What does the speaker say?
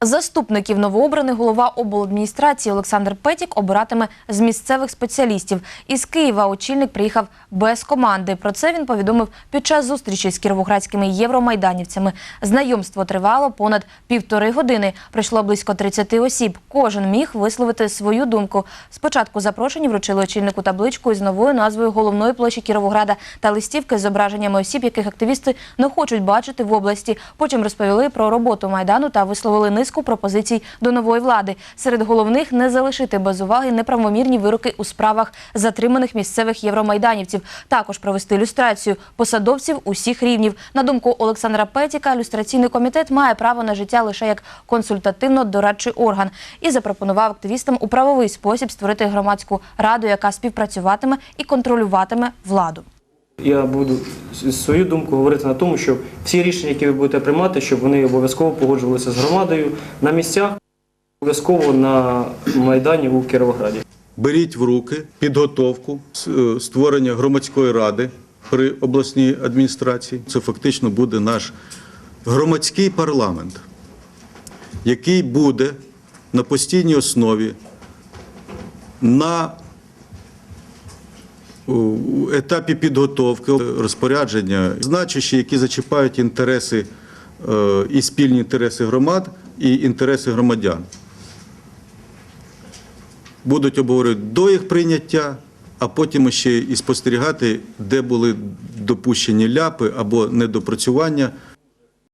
Заступників новообраний голова обладміністрації Олександр Петік обиратиме з місцевих спеціалістів. Із Києва очільник приїхав без команди. Про це він повідомив під час зустрічі з кіровоградськими євромайданівцями. Знайомство тривало понад півтори години. Прийшло близько 30 осіб. Кожен міг висловити свою думку. Спочатку запрошені вручили очільнику табличку із новою назвою головної площі Кіровограда та листівки з зображеннями осіб, яких активісти не хочуть бачити в області. Потім розповіли про роботу майдану та висловили низку пропозицій до нової влади. Серед головних не залишити без уваги неправомірні вироки у справах затриманих місцевих євромайданівців. Також провести ілюстрацію посадовців усіх рівнів. На думку Олександра Петіка, люстраційний комітет має право на життя лише як консультативно-дорадчий орган і запропонував активістам у правовий спосіб створити громадську раду, яка співпрацюватиме і контролюватиме владу. Я буду свою думку говорити на тому, що всі рішення, які ви будете приймати, щоб вони обов'язково погоджувалися з громадою на місцях, обов'язково на майдані у Кіровограді. Беріть в руки підготовку е, створення громадської ради при обласній адміністрації. Це фактично буде наш громадський парламент, який буде на постійній основі на у етапі підготовки розпорядження, значущі, які зачіпають інтереси е, і спільні інтереси громад, і інтереси громадян. Будуть обговорювати до їх прийняття, а потім ще і спостерігати, де були допущені ляпи або недопрацювання